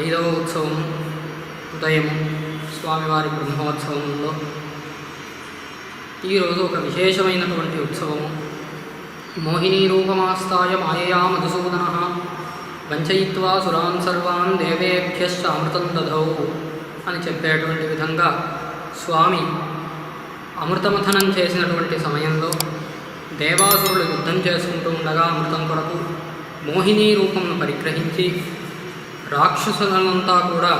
ఐదవ ఉత్సవం ఉదయం స్వామివారి బ్రహ్మోత్సవంలో. ఈరోజు ఒక విశేషమైనటువంటి ఉత్సవం మోహినీ రూపమాస్తాయ మాయయా మధుసూదన వంచయిత్వా సురాన్ సర్వాన్ దేవేభ్యశ్చ అమృతం దధౌ అని చెప్పేటువంటి విధంగా స్వామి అమృతమథనం చేసినటువంటి సమయంలో దేవాసురులు యుద్ధం చేసుకుంటూ ఉండగా అమృతం కొరకు మోహిని రూపంను పరిగ్రహించి రాక్షసులంతా కూడా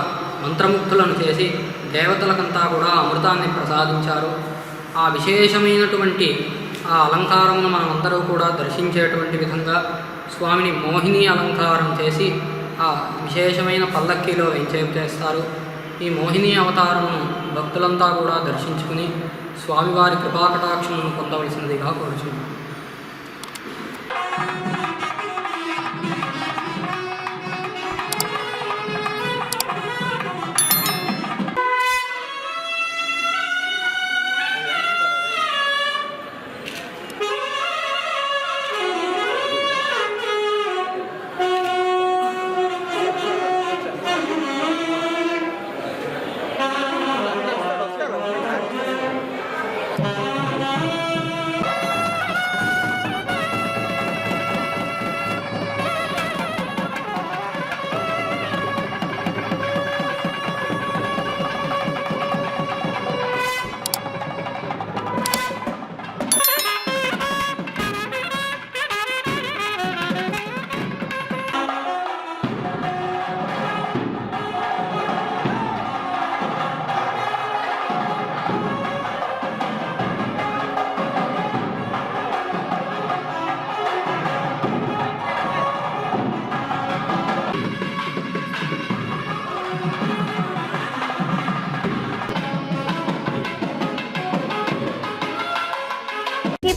మంత్రముగ్ధులను చేసి దేవతలకంతా కూడా అమృతాన్ని ప్రసాదించారు. ఆ విశేషమైనటువంటి ఆ అలంకారమును మనమందరూ కూడా దర్శించేటువంటి విధంగా స్వామిని మోహిని అలంకారం చేసి ఆ విశేషమైన పల్లక్కీలో చేస్తారు. ఈ మోహిని అవతారమును భక్తులంతా కూడా దర్శించుకుని స్వామివారి కృపాకటాక్షమును పొందవలసినదిగా కోరుచున్నాను